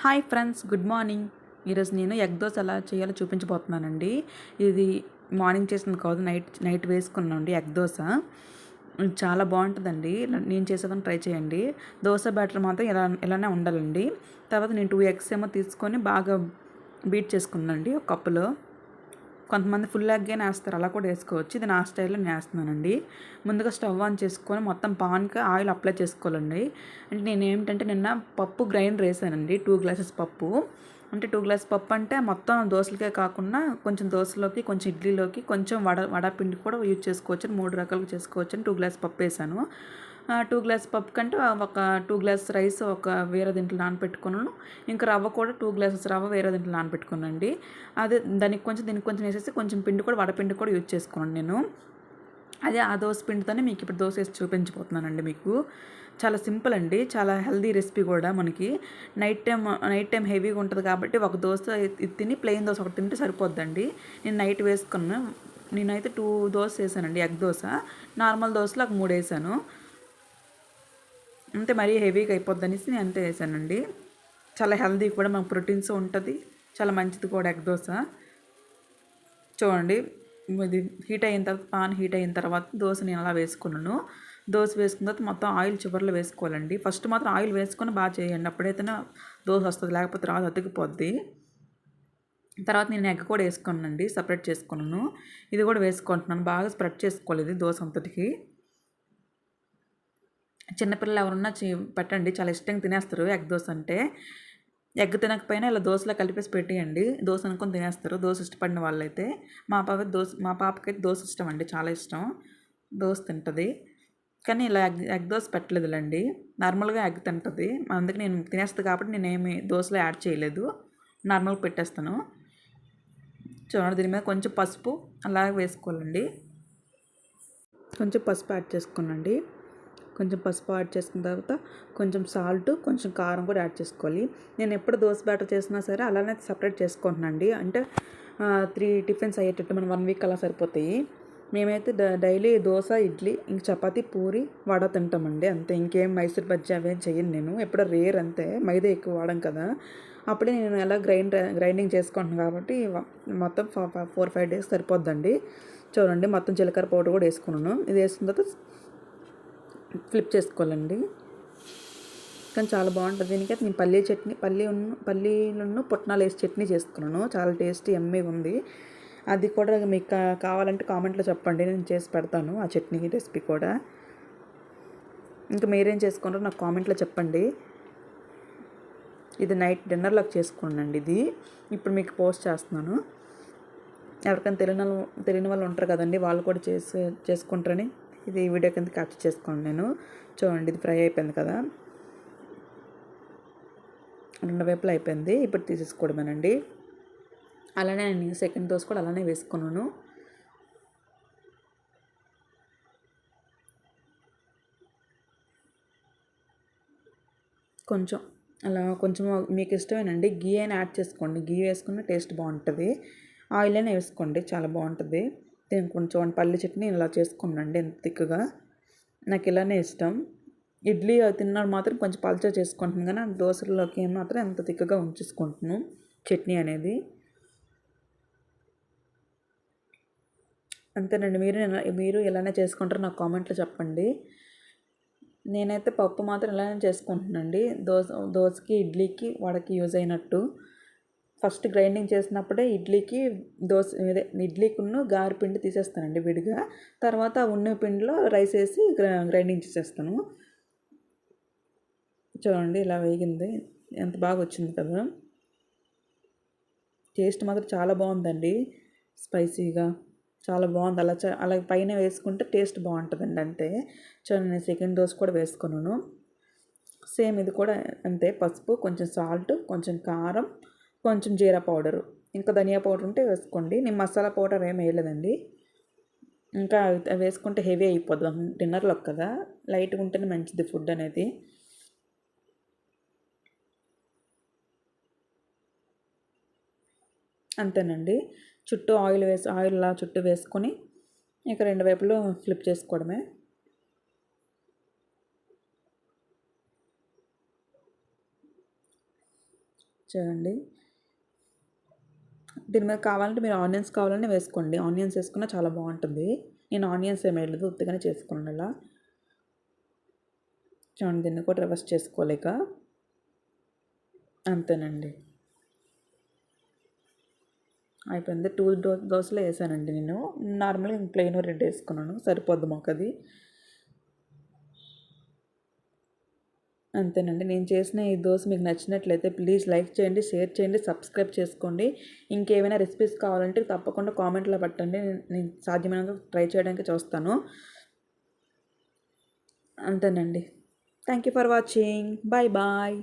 Hi friends good morning. ఈరోజు నేను egg dosa ఎలా చేయాలో చూపించబోతున్నానండి. ఇది మార్నింగ్ చేసింది కాదు నైట్ నైట్ వేసుకున్నాండి ఎగ్ దోశ. చాలా బాగుంటుందండి. నేను చేసేదాన్ని ట్రై చేయండి. దోశ బ్యాటర్ మాత్రం ఇలా ఇలానే ఉండాలండి. తర్వాత నేను టూ ఎగ్స్ ఏమో తీసుకొని బాగా బీట్ చేసుకున్నానండి ఒక కప్పులో. కొంతమంది ఫుల్ ఎగ్గే వేస్తారు అలా కూడా వేసుకోవచ్చు. ఇది నా స్టైల్లో నేను వేస్తున్నానండి ముందుగా స్టవ్ ఆన్ చేసుకొని మొత్తం పాన్కి ఆయిల్ అప్లై చేసుకోవాలండి. అంటే నేను ఏమిటంటే నిన్న పప్పు గ్రైండర్ వేసానండి. టూ గ్లాసెస్ పప్పు. అంటే టూ గ్లాస్ పప్పు అంటే మొత్తం దోశలకే కాకుండా కొంచెం దోశలోకి కొంచెం ఇడ్లీలోకి కొంచెం వడ వడపిండి కూడా యూజ్ చేసుకోవచ్చు మూడు రకాలుగా చేసుకోవచ్చు అని టూ గ్లాస్ పప్పు వేసాను. టూ గ్లాస్ పప్పు కంటే ఒక టూ గ్లాస్ రైస్ ఒక వేరే దీంట్లో నానబెట్టుకున్నాను ఇంకా రవ్వ కూడా టూ గ్లాసెస్ రవ్వ వేరే దీంట్లో నానపెట్టుకున్నానండి. అదే దానికి కొంచెం దీనికి కొంచెం వేసేసి కొంచెం పిండి కూడా వడపిండి కూడా యూజ్ చేసుకున్నాను నేను. అదే ఆ దోశ పిండితోనే మీకు ఇప్పుడు దోశ వేసి చూపించబోతున్నానండి మీకు. చాలా సింపుల్ అండి చాలా హెల్దీ రెసిపీ కూడా మనకి. నైట్ టైం నైట్ టైం హెవీగా ఉంటుంది కాబట్టి ఒక దోశ తిని ప్లెయిన్ దోశ ఒకటి తింటే సరిపోద్దండి. నేను నైట్ వేసుకున్నాను నేనైతే టూ దోశ వేసానండి ఎగ్ దోశ. నార్మల్ దోశలో ఒక మూడు వేసాను. అంతే మరీ హెవీగా అయిపోద్ది అనేసి నేను అంతే వేసానండి చాలా హెల్దీ కూడా మాకు ప్రోటీన్స్ ఉంటుంది. చాలా మంచిది కూడా ఎగ్ దోశ. చూడండి ఇది హీట్ అయిన తర్వాత పాన్ హీట్ అయిన తర్వాత దోశ నేను అలా వేసుకున్నాను. దోశ వేసుకున్న తర్వాత మొత్తం ఆయిల్ చివరిలో వేసుకోవాలండి. ఫస్ట్ మాత్రం ఆయిల్ వేసుకొని బాగా చేయండి. అప్పుడైతేనే దోశ వస్తుంది లేకపోతే రాదు అతికిపోద్ది. తర్వాత నేను ఎగ్ కూడా వేసుకున్నానండి సపరేట్ చేసుకున్నాను. ఇది కూడా వేసుకుంటున్నాను. బాగా స్ప్రెడ్ చేసుకోవాలి ఇది దోశ అంతటికి. చిన్నపిల్లలు ఎవరన్నా పెట్టండి. చాలా ఇష్టంగా తినేస్తారు. ఎగ్ దోశ అంటే. ఎగ్ తినకపోయినా ఇలా దోశలో కలిపేసి పెట్టేయండి. దోశ అనుకొని తినేస్తారు. దోశ ఇష్టపడిన వాళ్ళైతే. మా పాప దోశ మా పాపకైతే దోశ ఇష్టం అండి. చాలా ఇష్టం. దోశ తింటుంది. కానీ ఇలా ఎగ్ ఎగ్ దోశ పెట్టలేదులేండి. నార్మల్గా ఎగ్ తింటుంది. అందుకే నేను తినేస్తాను కాబట్టి నేను ఏమి దోశలో యాడ్ చేయలేదు. నార్మల్గా పెట్టేస్తాను. చూడండి దీని మీద కొంచెం పసుపు అలాగే వేసుకోవాలండి. కొంచెం పసుపు యాడ్ చేసుకోనండి. కొంచెం పసుపు యాడ్ చేసుకున్న తర్వాత కొంచెం సాల్ట్ కొంచెం కారం కూడా యాడ్ చేసుకోవాలి. నేను ఎప్పుడు దోశ బ్యాటర్ చేసినా సరే అలానే సపరేట్ చేసుకుంటున్నాండి అంటే త్రీ టిఫిన్స్ అయ్యేటట్టు మనం వన్ వీక్ అలా సరిపోతాయి. మేమైతే డైలీ దోశ ఇడ్లీ ఇంక చపాతి పూరి వడ తింటామండి. అంతే ఇంకేం మైసూర్ బజ్జీ అవేం చేయను నేను. ఎప్పుడో రేర్ అంతే మైదా ఎక్కువ వాడడం కదా. అప్పుడే నేను ఎలా గ్రైండ్ గ్రైండింగ్ చేసుకుంటున్నాను కాబట్టి మొత్తం ఫోర్ ఫైవ్ డేస్ సరిపోద్దండి. చూడండి మొత్తం జీలకర్ర పౌడర్ కూడా వేసుకున్నాను. ఇది వేసుకున్న తర్వాత ఫ్లిప్ చేసుకోవాలండి. కానీ చాలా బాగుంటుంది. దీనికైతే నేను పల్లీ చట్నీ పల్లీ ఉన్న పల్లీలను పుట్నాలు వేసి చట్నీ చేసుకున్నాను. చాలా టేస్టీ ఎమ్మీగా ఉంది. అది కూడా మీకు కావాలంటే కామెంట్లో చెప్పండి. నేను చేసి పెడతాను ఆ చట్నీ రెసిపీ కూడా. ఇంకా మీరేం చేసుకుంటారో నాకు కామెంట్లో చెప్పండి. ఇది నైట్ డిన్నర్లోకి చేసుకోండి ఇది. ఇప్పుడు మీకు పోస్ట్ చేస్తున్నాను. ఎవరికైనా తెలియని వాళ్ళు తెలియని వాళ్ళు ఉంటారు కదండి వాళ్ళు కూడా చేసి చేసుకుంటారని. ఇది వీడియో కింద క్యాప్చర్ చేసుకోండి నేను. చూడండి ఇది ఫ్రై అయిపోయింది కదా. రెండు వైపులు అయిపోయింది. ఇప్పుడు తీసేసుకోవడమేనండి. అలానే నేను సెకండ్ దోశ కూడా అలానే వేసుకున్నాను. కొంచెం అలా కొంచెం మీకు ఇష్టమేనండి. గీ అయినా యాడ్ చేసుకోండి. గీ వేసుకున్న టేస్ట్ బాగుంటుంది. ఆయిల్ అయినా వేసుకోండి. చాలా బాగుంటుంది. నేను కొంచెం పల్లి చట్నీ ఇలా చేసుకున్నాండి ఎంత తిక్కుగా. నాకు ఇలానే ఇష్టం. ఇడ్లీ తిన్నాడు మాత్రం కొంచెం పల్చగా చేసుకుంటున్నాను కానీ దోశలోకి మాత్రం ఎంత తిక్కగా ఉంచేసుకుంటున్నాను చట్నీ అనేది. అంతేనండి మీరు మీరు ఇలానే చేసుకుంటారో నాకు కామెంట్లో చెప్పండి. నేనైతే పప్పు మాత్రం ఇలానే చేసుకుంటున్నానండి. దోశ దోశకి ఇడ్లీకి వడకి యూజ్ అయినట్టు. ఫస్ట్ గ్రైండింగ్ చేసినప్పుడే ఇడ్లీకి దోశ ఇదే ఇడ్లీకును పిండి తీసేస్తానండి విడిగా. తర్వాత ఉన్న పిండిలో రైస్ వేసి గ్రైండింగ్ చేసేస్తాను. చూడండి ఇలా వేగింది. ఎంత బాగా వచ్చింది కదా. టేస్ట్ మాత్రం చాలా బాగుందండి. స్పైసీగా చాలా బాగుంది. అలా అలా పైన వేసుకుంటే టేస్ట్ బాగుంటుందండి అంతే. చూడండి నేను సెకండ్ డోస్ కూడా వేసుకున్నాను. సేమ్ ఇది కూడా అంతే. పసుపు కొంచెం సాల్ట్ కొంచెం కారం కొంచెం జీరా పౌడరు. ఇంకా ధనియా పౌడర్ ఉంటే వేసుకోండి. నేను మసాలా పౌడర్ ఏం వేయలేదండి. ఇంకా వేసుకుంటే హెవీ అయిపోద్దాం. డిన్నర్లోకి కదా లైట్గా ఉంటేనే మంచిది ఫుడ్ అనేది. అంతేనండి. చుట్టూ ఆయిల్ వేసి ఆయిల్లా చుట్టూ వేసుకొని ఇక రెండు వైపులు ఫ్లిప్ చేసుకోవడమే. చూడండి. దీని మీద కావాలంటే మీరు ఆనియన్స్ కావాలంటే వేసుకోండి. ఆనియన్స్ వేసుకున్నా చాలా బాగుంటుంది. నేను ఆనియన్స్ ఏం వేయలేదు ఉత్తిగానే చేసుకున్నాను అలా. చూడండి దీన్ని కూడా రివర్స్ చేసుకోలేక అంతేనండి. అయిపోయింది. టూ దో దోశలు వేసానండి నేను. నార్మల్గా ప్లెయిన్ రెడ్ వేసుకున్నాను. సరిపోద్ది మాకు అది అంతేనండి. నేను చేసిన ఈ దోశ మీకు నచ్చినట్లయితే ప్లీజ్ లైక్ చేయండి షేర్ చేయండి సబ్స్క్రైబ్ చేసుకోండి. ఇంకేమైనా రెసిపీస్ కావాలంటే తప్పకుండా కామెంట్లో పెట్టండి. నేను నేను సాధ్యమైనంత ట్రై చేయడానికి చూస్తాను. అంతేనండి. Thank you for watching bye bye